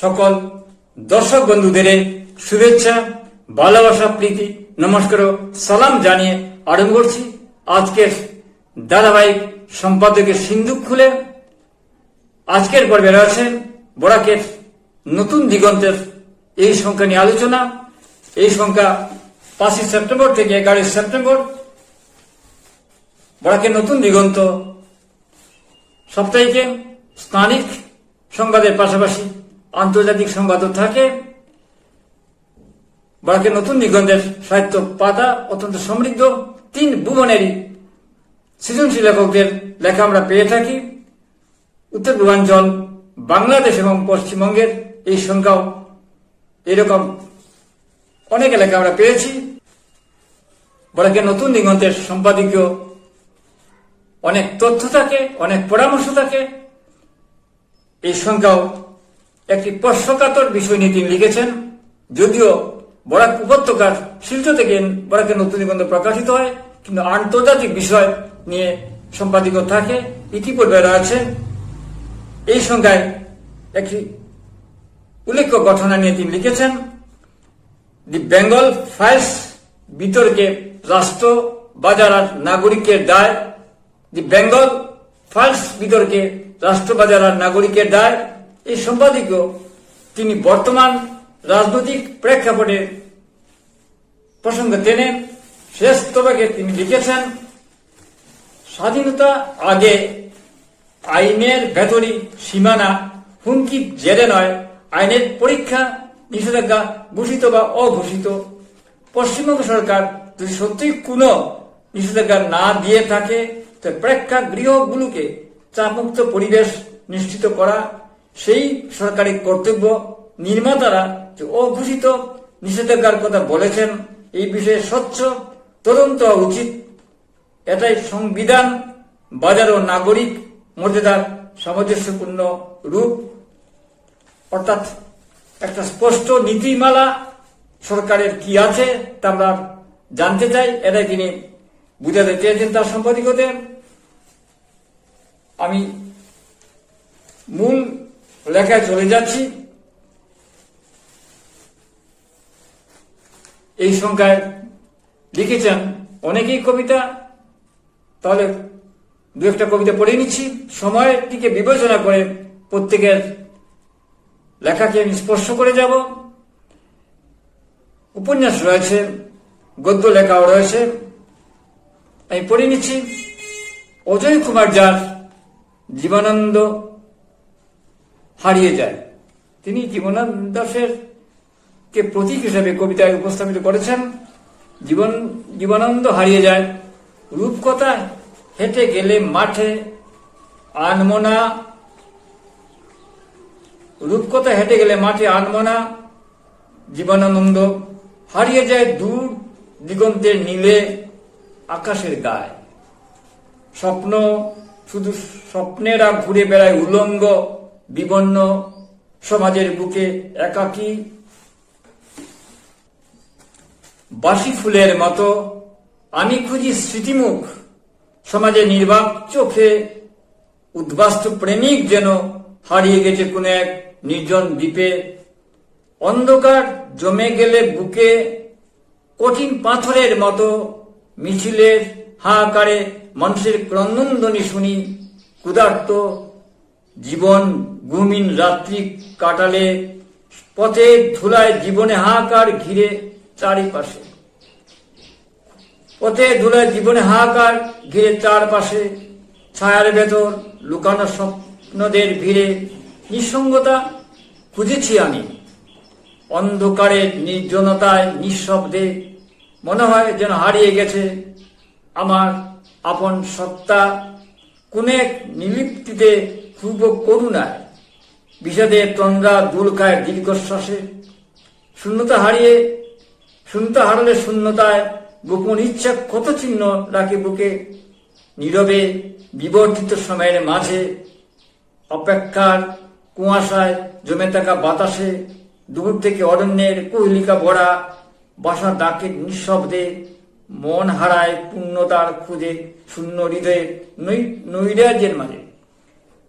সকল দর্শক বন্ধুদের শুভেচ্ছা, ভালোবাসা, প্রীতি, নমস্কার সালাম জানিয়ে আরম্ভ করছি আজকের ধারাবাহিক সম্পাদকের সিন্ধুক খুলে। আজকের পর্বে রয়েছে বরাকের নতুন দিগন্তের এই সংখ্যা নিয়ে আলোচনা। এই সংখ্যা পাঁচই সেপ্টেম্বর থেকে এগারোই সেপ্টেম্বর। বরাকের নতুন দিগন্ত সাপ্তাহিকে স্থানিক সংবাদের পাশাপাশি আন্তর্জাতিক সংবাদও থাকে। বরাকের নতুন দিগন্তের সাহিত্য পাতা অত্যন্ত সমৃদ্ধ। তিন ভুবনেরই সৃজনশীল লেখকদের লেখা আমরা পেয়ে থাকি। উত্তর পূর্বাঞ্চল, বাংলাদেশ এবং পশ্চিমবঙ্গের এই সংখ্যাও এরকম অনেক এলাকা আমরা পেয়েছি। বরাকের নতুন দিগন্তের সম্পাদকীয় অনেক তথ্য থাকে, অনেক পরামর্শ থাকে। এই সংখ্যাও একটি স্পর্শকাতর বিষয় নিয়ে তিনি লিখেছেন, যদিও বরাক উপত্যকার শিল্প থেকে বরাকের নতুন নিবন্ধ প্রকাশিত হয়, কিন্তু আন্তর্জাতিক বিষয় নিয়ে সম্পাদিত থাকে, ইতিপূর্বে রয়েছে। এই সংখ্যায় একটি উল্লেখ্য ঘটনা নিয়ে তিনি লিখেছেন, দি বেঙ্গল ফাইলস বিতর্কে রাষ্ট্র, বাজার আর নাগরিকের দায়। দি বেঙ্গল ফাইলস বিতর্কে রাষ্ট্র, বাজার আর নাগরিকের দায়। এই সম্পাদকীয় তিনি বর্তমান রাজনৈতিক প্রেক্ষাপটে প্রসঙ্গ টেনে শেষ তবাকে তিনি লিখেছেন, স্বাধীনতা আগে আইনের ভেতরই সীমানা, হুমকি জেরে নয়, আইনের পরীক্ষা নিষেধাজ্ঞা ঘোষিত বা অঘোষিত। পশ্চিমবঙ্গ সরকার যদি সত্যিই কোনো নিষেধাজ্ঞা না দিয়ে থাকে, তো প্রেক্ষাগৃহগুলোকে চাপমুক্ত পরিবেশ নিশ্চিত করা সেই সরকারি কর্তব্য নির্মাতারা যে অঘোষিত নিষেধাজ্ঞার কথা বলেছেন, এই বিষয়ে স্বচ্ছ তদন্ত হওয়া উচিত। এটাই সংবিধান, বাজার ও নাগরিক মর্যাদার সামঞ্জস্যপূর্ণ রূপ। অর্থাৎ একটা স্পষ্ট নীতিমালা সরকারের কি আছে তা আমরা জানতে চাই, এটাই তিনি বুঝাতে চেয়েছেন তার সম্পাদিকতে আমি মূল লেখায় চলে যাচ্ছি। এই সংখ্যায় লিখেছেন অনেকেই কবিতা, তাহলে দু একটা কবিতা পড়ে নিচ্ছি। সময়ের দিকে বিবেচনা করে প্রত্যেকের লেখাকে আমি স্পর্শ করে যাব। উপন্যাস রয়েছে, গদ্য লেখাও রয়েছে, আমি পড়ে নিচ্ছি। অজয় কুমার যার জীবনানন্দ হারিয়ে যায়। তিনি জীবনানন্দ দাসের কে প্রতীক হিসেবে কবিতায় উপস্থাপিত করেছেন। জীবন, জীবনানন্দ হারিয়ে যায়। রূপকথা হেঁটে গেলে মাঠে আনমনা। রূপকথা হেঁটে গেলে মাঠে আনমনা। জীবনানন্দ হারিয়ে যায় দূর দিগন্তের নীলে আকাশের গায়ে। স্বপ্ন শুধু স্বপ্নেরা ঘুরে বেড়ায় উলঙ্গ বিবন্ন সমাজের বুকে একাকী বাসি ফুলের মতো, আমি খুঁজি স্মৃতিমুখ সমাজে নির্বাক চোখে উদ্বাস্তু প্রেমিক যেন হারিয়ে গেছে কোন এক নির্জন দ্বীপে। অন্ধকার জমে গেলে বুকে কঠিন পাথরের মতো মিছিলের হাহাকারে মানুষের ক্রন্দনধ্বনি শুনি। ক্ষুধার্ত জীবন গুমিন রাত্রি কাটালে পথে ধুলায় জীবনে হাহাকার ঘিরে চারিপাশে। পথে ধুলায় জীবনে হাহাকার ঘিরে চারপাশে, ছায়ার ভেতর লুকানো স্বপ্নদের ভিড়ে নিঃসঙ্গতা খুঁজেছি আমি। অন্ধকারে নির্জনতায় নিঃশব্দে মনে হয় যেন হারিয়ে গেছে আমার আপন সত্তা। কোন এক নিলিপ্তিতে পূর্ব করুণায় বিষাদে তন্দ্রা দুলকায় দীর্ঘশ্বাসে। শূন্যতা হারিয়ে, শূন্যতা হারালে শূন্যতায় গোপন ইচ্ছা কত চিহ্ন রাখে বুকে? নীরবে বিবর্তিত সময়ের মাঝে অপেক্ষার কুয়াশায় জমে থাকা বাতাসে দূর থেকে অরণ্যের কুহলিকা ভরা বাসা ডাকে নিঃশব্দে মন হারায় পূর্ণতার খুঁজে শূন্য হৃদয়ে নৈরাজ্যের মাঝে।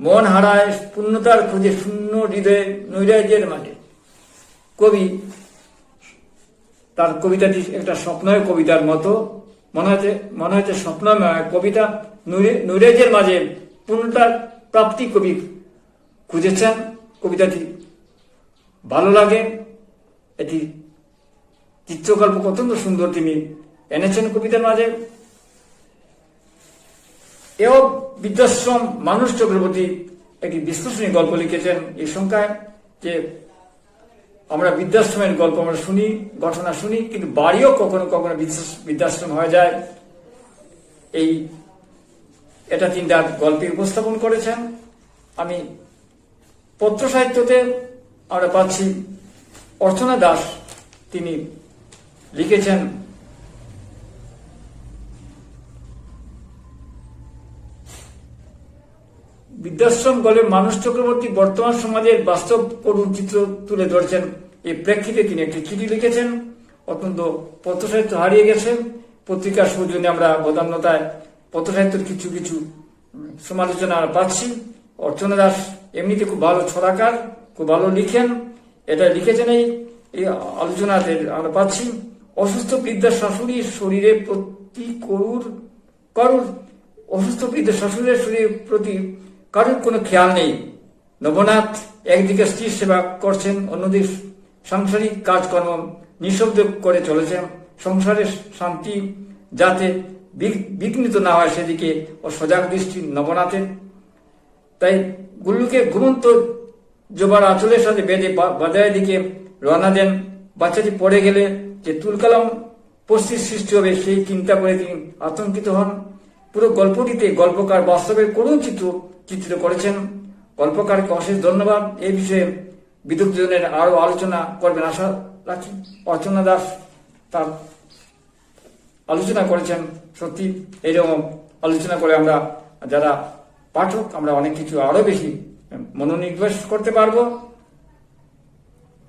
মন হারায় পূর্ণতার খোঁজে শূন্য হৃদয়ে নৈরাজ্যের মাঠে কবি, তার কবিতাটি একটা স্বপ্নয় কবিতার মতো। মনে হচ্ছে মনে হচ্ছে স্বপ্নময় কবিতা নৈরে- নৈরাজ্যের মাঝে পূর্ণতার প্রাপ্তি কবি খুঁজেছেন কবিতাটি। ভালো লাগে এটি। চিত্রকল্প অত্যন্ত সুন্দর তিনি এনেছেন কবিতার মাঝে। এও বৃদ্ধাশ্রম মানুষ চক্রবর্তী একটি বিশ্লেষণী গল্প লিখেছেন এই সংখ্যায় যে আমরা বৃদ্ধাশ্রমের গল্প আমরা শুনি, ঘটনা শুনি, কিন্তু বাড়িও কখনো কখনো বৃদ্ধাশ্রম হয়ে যায়। এই এটা তিনটা গল্পে উপস্থাপন করেছেন। আমি পত্র সাহিত্যতে আমরা পাচ্ছি অর্চনা দাস, তিনি লিখেছেন বৃদ্ধাশ্রম গল্পে মানুষ চক্রবর্তী বর্তমান সমাজের বাস্তব করুণ চিত্র তুলে ধরছেন। এই প্রেক্ষিতে তিনি একটি চিঠি লিখেছেন। অত্যন্ত পত্র সাহিত্য হারিয়ে গেছে। পত্রিকার সৌজন্যে আমরা বদান্যতায় পত্র সাহিত্যের কিছু কিছু সমালোচনা আমরা পাচ্ছি। অর্চনা দাস এমনিতে খুব ভালো ছড়াকার, খুব ভালো লিখেন। এটা লিখেছেন এই এই আলোচনাতে আমরা পাচ্ছি, অসুস্থ বৃদ্ধা শাশুড়ির শরীরে প্রতি করুর করুর অসুস্থ বৃদ্ধ শ্বশুরের শরীরের প্রতি কারোর কোনো খেয়াল নেই। নবনাথ একদিকে স্ত্রীর সেবা করছেন, অন্যদিকে সাংসারিক কাজকর্ম নিঃশব্দ করে চলেছেন। সংসারের শান্তি যাতে বিঘ- বিঘ্নিত না হয় সেদিকে ও সজাগ দৃষ্টি নবনাথের। তাই গুল্লুকে ঘুমন্ত জোবার আঁচলের সাথে বেঁধে বাজারের দিকে রওনা দেন। বাচ্চাটি পড়ে গেলে যে তুলকালাম পরিস্থিতির সৃষ্টি হবে সেই চিন্তা করে তিনি আতঙ্কিত হন। পুরো গল্পটিতে গল্পকার বাস্তবের করুণ চিত্র চিত্রিত করেছেন। গল্পকারকে অশেষ ধন্যবাদ। এই বিষয়ে বিদগ্ধজনের আরও আলোচনা করবেন আশা রাখি অর্চনা দাস তার আলোচনা করেছেন। সত্যি এইরকম আলোচনা করে আমরা, যারা পাঠক, আমরা অনেক কিছু আরও বেশি মনোনিবেশ করতে পারব।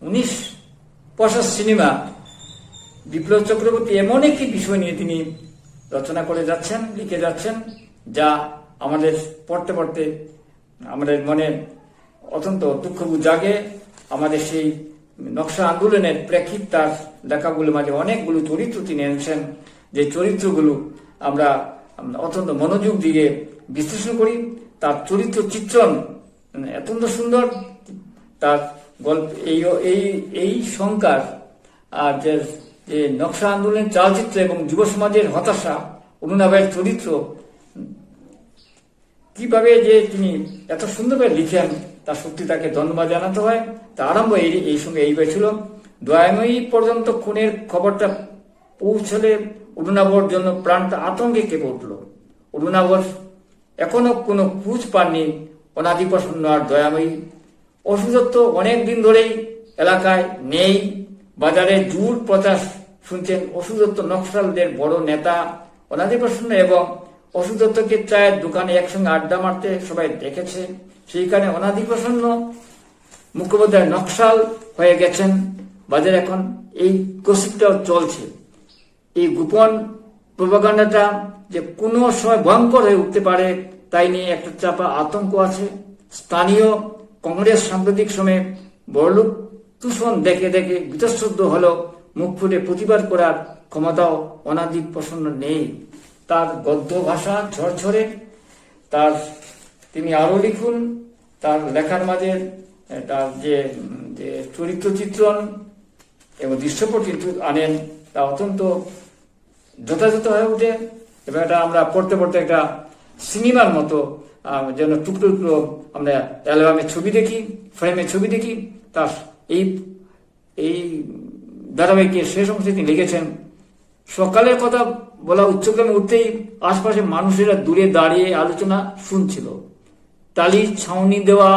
উনিশ পয়সা সিনেমা, বিপ্লব চক্রবর্তী এমন একটি বিষয় নিয়ে তিনি রচনা করে যাচ্ছেন, লিখে যাচ্ছেন, যা আমাদের পড়তে পড়তে আমাদের মনে অত্যন্ত দুঃখ জাগে। আমাদের সেই নকশা আন্দোলনের প্রেক্ষিত তার লেখাগুলোর মাঝে অনেকগুলো চরিত্র তিনি এনেছেন। যে চরিত্রগুলো আমরা অত্যন্ত মনোযোগ দিয়ে বিশ্লেষণ করি। তার চরিত্র চিত্রণ অত্যন্ত সুন্দর। তার গল্প এই এই এই সংকার আর যে নকশা আন্দোলনের চালচিত্র এবং যুব সমাজের হতাশা অনুনাবের চরিত্র কীভাবে যে তিনি এত সুন্দরভাবে লিখেন, তার সত্যি তাকে ধন্যবাদ জানাতে হয়। তা আরম্ভ এই এই সঙ্গে এইভাবে ছিল। দয়াময়ী পর্যন্ত খুনের খবরটা পৌঁছলে অরুণাবর জন্য প্রাণটা আতঙ্কে কেঁপে উঠল। অরুণাবর এখনও কোনো খুঁজ পাননি অনাদিপ্রসন্ন আর দয়াময়ী। অসুস্থত্ব অনেক দিন ধরেই এলাকায় নেই। বাজারে জোর প্রচার শুনছেন অসুস্থত্ব নকশালদের বড় নেতা অনাদিপ্রসন্ন এবং অসুস্থত্বকে চায়ের দোকানে একসঙ্গে আড্ডা মারতে সবাই দেখেছে। সেইখানে অনাদিপ্রসন্ন মুখোপাধ্যায় নকশাল হয়ে গেছেন। বাজারে এখন এই গসিপটাও চলছে। এই গোপন প্রভাকাণ্ডাটা যে কোনো সময় ভয়ঙ্কর হয়ে উঠতে পারে, তাই নিয়ে একটা চাপা আতঙ্ক আছে। স্থানীয় কংগ্রেস সাম্প্রতিক সময়ে বড়লোক তুষণ দেখে দেখে বিতশ্রদ্ধ হলো মুখ ফুটে প্রতিবাদ করার ক্ষমতাও অনাদিক প্রসন্ন নেই। তার গদ্য ভাষা ঝরঝরে, তার তিনি আরও লিখুন, তার লেখার মাঝে তার যে চরিত্র চিত্রণ এবং দৃশ্যপট কিন্তু আনেন, তা অত্যন্ত যথাযথ হয়ে ওঠে। এবং এটা আমরা পড়তে পড়তে একটা সিনেমার মতো যেন টুকরো টুকরো আমরা অ্যালবামে ছবি দেখি, ফ্রেমে ছবি দেখি, তার এই এই ধারাবাহিকের সে সমস্ত তিনি লিখেছেন, সকালের কথা বলা উচ্চক্রমে উঠতেই আশপাশে মানুষেরা দূরে দাঁড়িয়ে আলোচনা শুনছিল। টালির ছাউনি দেওয়া,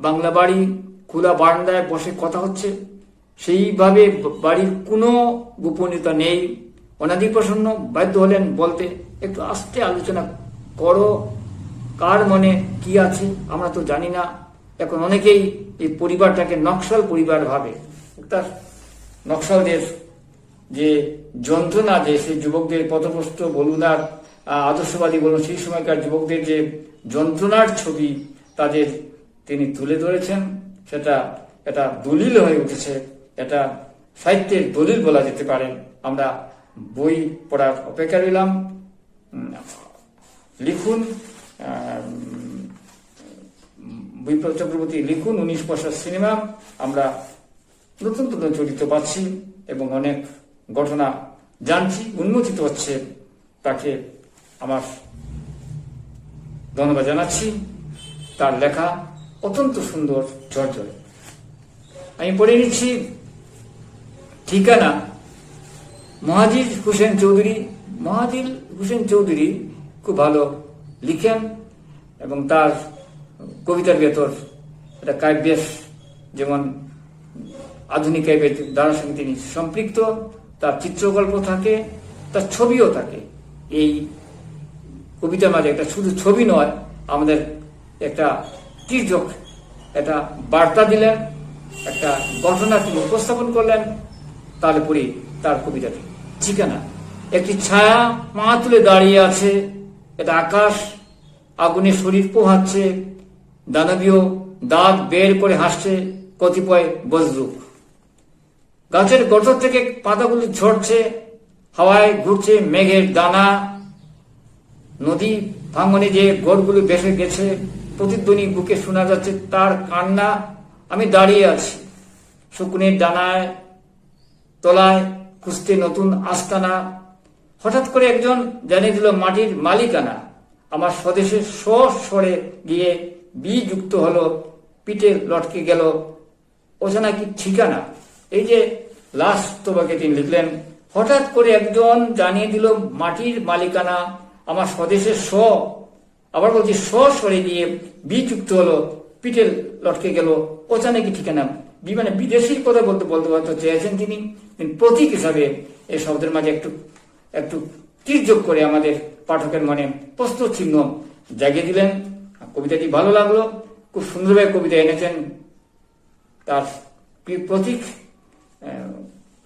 বাংলা বাড়ি, খোলা বারান্দায় বসে কথা হচ্ছে। সেইভাবে বাড়ির কোনো গোপনীয়তা নেই। অনাদি প্রসন্ন বাধ্য হলেন বলতে, একটু আস্তে আলোচনা করো। কার মনে কি আছে আমরা তো জানি না। এখন অনেকেই এই পরিবারটাকে নকশাল পরিবার ভাবে। তার নকশালদের যে যন্ত্রণা যে সেই যুবকদের পথপ্রস্ত বলুন আর আদর্শবাদী বলুন, সেই সময়কার যুবকদের যে যন্ত্রণার ছবি তাদের তিনি তুলে ধরেছেন, সেটা এটা দলিল হয়ে উঠেছে এটা সাহিত্যের দলিল বলা যেতে পারে। আমরা বই পড়ার অপেক্ষা রইলাম। লিখুন বিপ্লব চক্রবর্তী লিখুন, উনিশ পয়সার সিনেমা। আমরা নতুন নতুন চরিত্র পাচ্ছি এবং অনেক ঘটনা জানছি, উন্মোচিত হচ্ছে, তাকে আমার ধন্যবাদ জানাচ্ছি। তার লেখা অত্যন্ত সুন্দর ঝরঝরে আমি পড়ে নিচ্ছি ঠিকানা, মহাজির হুসেন চৌধুরী। মহাজির হুসেন চৌধুরী খুব ভালো লিখেন এবং তার কবিতার ভেতর একটা কাব্যের যেমন আধুনিক কাব্যের দ্বারা সঙ্গে তিনি সম্পৃক্ত। তার চিত্রকল্প থাকে, তার ছবিও থাকে। এই কবিতার মাঝে একটা শুধু ছবি নয়, আমাদের একটা তির্যক একটা বার্তা দিলেন, একটা ঘটনা তিনি উপস্থাপন করলেন তারপরে তার কবিতাটি। ঠিকানা? একটি ছায়া মা তুলে দাঁড়িয়ে আছে, এটা আকাশ, আগুনে শরীর পোহাচ্ছে, দানবীয় দাঁত বের করে হাসছে কতিপয় বজ্রুক। গাছের গঠর থেকে পাতাগুলি ঝরছে, হাওয়ায় ঘুরছে মেঘের দানা। নদী ভাঙনে যে গড়গুলো ভেসে গেছে, প্রতিধ্বনি বুকে শোনা যাচ্ছে তার কান্না। আমি দাঁড়িয়ে আছি, শুকুনের ডানায়, তলায় খুঁজতে নতুন আস্তানা। হঠাৎ করে একজন জানিয়ে দিল, মাটির মালিকানা। আমার স্বদেশে সরে গিয়ে বি যুক্ত হলো, পিঠে লটকে গেল। ওটা নাকি ঠিকানা? এই যে লাস্ট তোবাকে তিনি লিখলেন, হঠাৎ করে একজন জানিয়ে দিল, মাটির মালিকানা আমার স্বদেশের স আবার বলছি স সরে গিয়ে বি যুক্ত হলো পিঠে লটকে গেল ওটা নাকি ঠিকানা? মানে বিদেশির কথা বলতে বলতে বলতে চেয়েছেন তিনি। প্রতীক হিসাবে এই শব্দের মাঝে একটু একটু তির্যক করে আমাদের পাঠকের মনে প্রশ্ন চিহ্ন জাগিয়ে দিলেন। কবিতাটি ভালো লাগল, খুব সুন্দরভাবে কবিতা এনেছেন। তার প্রতীক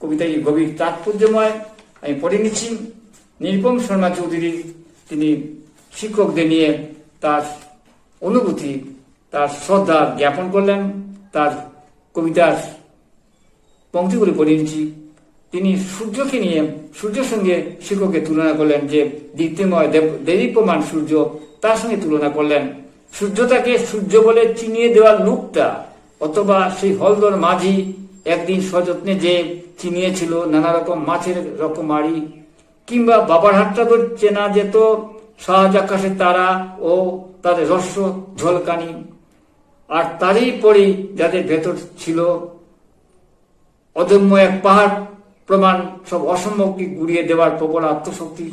আহ, কবিতাটি গভীর তাৎপর্যময় আমি পড়ে নিচ্ছি। নিরুপম শর্মা চৌধুরী তিনি শিক্ষকদের নিয়ে তার অনুভূতি তার শ্রদ্ধা জ্ঞাপন করলেন। তার কবিতার পঙ্ক্তিগুলি পড়ে নিচ্ছি। তিনি সূর্যকে নিয়ে সূর্যের সঙ্গে শিক্ষকের তুলনা করলেন যে দীপ্তিময় দেব- দেদীপ্যমান সূর্য তার সঙ্গে তুলনা করলেন। সূর্যটাকে সূর্য বলে চিনিয়ে দেওয়ার লুকটা অথবা সেই হলদর মাঝি একদিন সযত্নে যে চিনিয়েছিল নানা রকম মাছের রকমারি কিংবা বাবার হাটটা তো চেনা যেত সহজ আকাশের তারা ও তাদের রস্য ঝলকানি। আর তারই পরে যাদের ভেতর ছিল অদম্য এক পাহাড় প্রমাণ সব অসম্ভবকে গুড়িয়ে দেওয়ার প্রবল আত্মশক্তি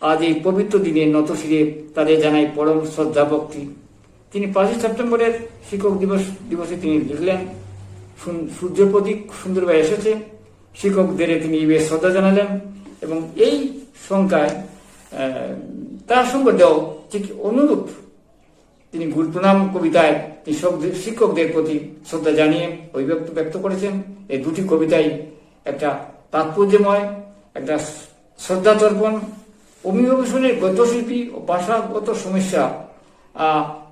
আজ এই পবিত্র দিনে নতশিরে তাদের জানাই পরম শ্রদ্ধা ভক্তি তিনি পাঁচই সেপ্টেম্বরের শিক্ষক দিবস দিবসে তিনি লিখলেন সূর্যের প্রতীক সুন্দরভাবে এসেছে। শিক্ষকদের তিনি বেশ শ্রদ্ধা জানালেন এবং এই সংখ্যায় তার সঙ্গে দেও ঠিক অনুরূপ তিনি গুরুপ্রণাম কবিতায় তিনি শিক্ষকদের প্রতি শ্রদ্ধা জানিয়ে অভিব্যক্ত, ব্যক্ত করেছেন। এই দুটি কবিতাই একটা তাৎপর্যময়, একটা শ্রদ্ধা তর্পণ অভিভাবনের গদ্যশিল্পী ও ভাষাগত সমস্যা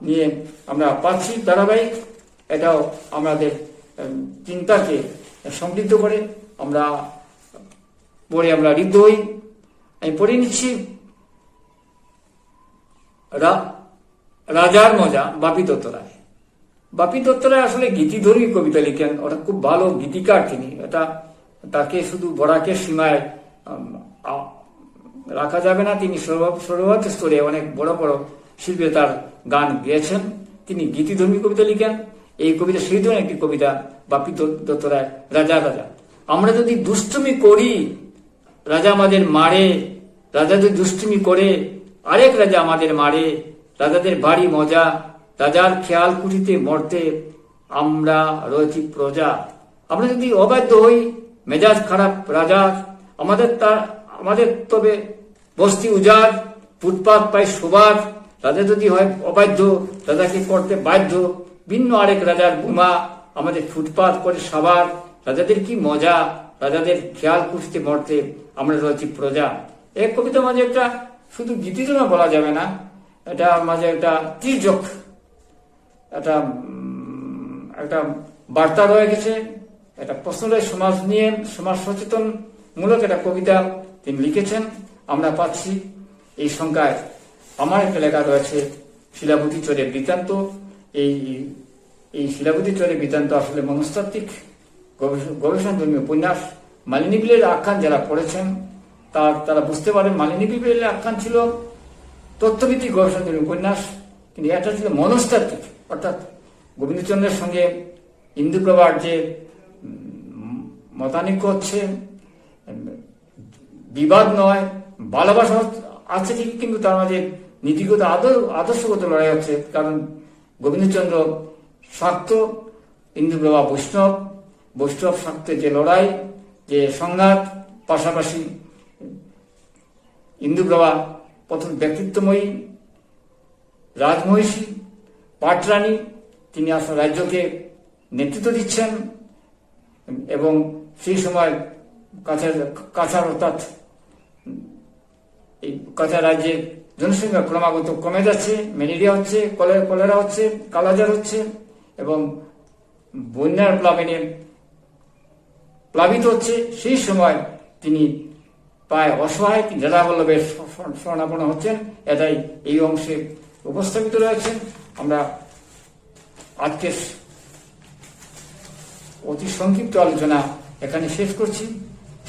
নিয়ে আমরা পাচ্ছি ধারাবাহিক। এটাও আমাদের চিন্তাকে সমৃদ্ধ করে আমরা পড়ে আমরা ঋদ্ধ হই। আমি পড়ে নিচ্ছি রাজার মজা, বাপি দত্ত রায় বাপি দত্ত রায় আসলে গীতিধর্মী কবিতা লিখেন। ওটা খুব ভালো গীতিকার তিনি। এটা তাকে শুধু বরাকের সীমায় রাখা যাবে না। তিনি সর্ব- সর্বভারত স্তরে অনেক বড় বড় শিল্পী তার গান গেয়েছেন। তিনি গীতিধর্মী কবিতা লিখেন। এই কবিতা সেই একটি কবিতা বাপি দত্ত- রায় রাজা রাজা। আমরা যদি দুষ্টুমি করি, রাজা আমাদের মারে। রাজা যদি দুষ্টুমি করে, আরেক রাজা আমাদের মারে। রাজাদের বাড়ি মজা। রাজার খেয়াল কুটিতে মরতে আমরা রয়েছি প্রজা। আমরা যদি অবাধ্য হই, মেজাজ খারাপ রাজার। আমাদের তার আমাদের তবে বস্তি উজাড়। ফুটপাত পাই শোবার রাজা যদি হয় অবাধ্য, রাজাকে করতে বাধ্য। ভিন্ন আরেক রাজার বোমা আমাদের ফুটপাত করে সাবার। রাজাদের কি মজা? রাজাদের খেয়াল খুঁজতে মরতে আমরা রয়েছি প্রজা। এক কবিতার মাঝে একটা শুধু গীতিজনা বলা যাবে না, এটা মাঝে একটা তির্যক, একটা একটা বার্তা রয়ে গেছে, একটা প্রশ্নলয় সমাজ নিয়ে, সমাজ সচেতন মূলক একটা কবিতা তিনি লিখেছেন। আমরা পাচ্ছি এই সংখ্যায়। আমার একটা লেখা রয়েছে, শিলাবতী চরে বৃত্তান্ত। এই এই শিলাবতী চরে বৃত্তান্ত আসলে মনস্তাত্ত্বিক গবেষণা গবেষণাধর্মী উপন্যাস। মালিনী বিলের আখ্যান যারা পড়েছেন, তার, তারা বুঝতে পারেন মালিনী বিলের আখ্যান ছিল তথ্যভিত্তিক গবেষণাধর্মী উপন্যাস। কিন্তু এটা ছিল মনস্তাত্ত্বিক। অর্থাৎ গোবিন্দচন্দ্রের সঙ্গে ইন্দুপ্রভার যে মতানৈক্য হচ্ছে, বিবাদ নয়, ভালোবাসা আছে ঠিক কিন্তু তার মাঝে নীতিগত আদর আদর্শগত লড়াই হচ্ছে। কারণ গোবিন্দচন্দ্র শাক্ত ইন্দুপ্রভা বৈষ্ণব বৈষ্ণব শাক্তের যে লড়াই, যে সংঘাত, পাশাপাশি ইন্দুপ্রভা প্রথম ব্যক্তিত্বময়ী, রাজমহিষী, পাটরানী, তিনি আসলে রাজ্যকে নেতৃত্ব দিচ্ছেন এবং সেই সময় কাছার কাছার অর্থাৎ এই কাছার রাজ্যে জনসংখ্যা ক্রমাগত কমে যাচ্ছে ম্যালেরিয়া হচ্ছে কলেরা কলেরা হচ্ছে কালাজার হচ্ছে এবং বন্যার প্লাবনে প্লাবিত হচ্ছে সেই সময় তিনি প্রায় অসহায় জেলাবল্লভের শরণাপন্ন হচ্ছেন এটাই এই অংশে উপস্থাপিত রয়েছেন আমরা আজকের অতি সংক্ষিপ্ত আলোচনা এখানে শেষ করছি।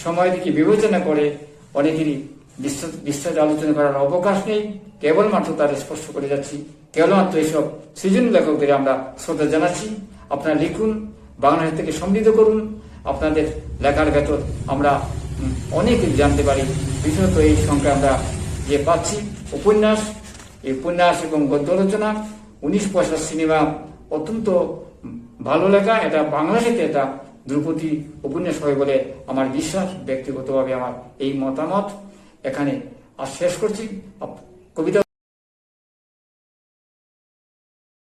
সময় দিকে বিবেচনা করে অনেকেরই বিস্তারিত আলোচনা করার অবকাশ নেই। কেবলমাত্র তার স্পর্শ করে যাচ্ছি। কেবলমাত্র এসব সৃজন লেখকদের আমরা শ্রদ্ধা জানাচ্ছি। আপনারা লিখুন, বাংলা থেকে সমৃদ্ধ করুন। আপনাদের লেখার ভেতর আমরা অনেক জানতে পারি। বিশেষত এই সংখ্যা আমরা যে পাচ্ছি, উপন্যাস, এই উপন্যাস এবং গদ্য রচনা, উনিশ পয়সা সিনেমা, অত্যন্ত ভালো লেখা। এটা বাংলা সাহিত্যে এটা ধ্রুপদী উপন্যাস হয় বলে আমার বিশ্বাস। ব্যক্তিগতভাবে আমার এই মতামত। এখানে আর শেষ করছি। কবিতা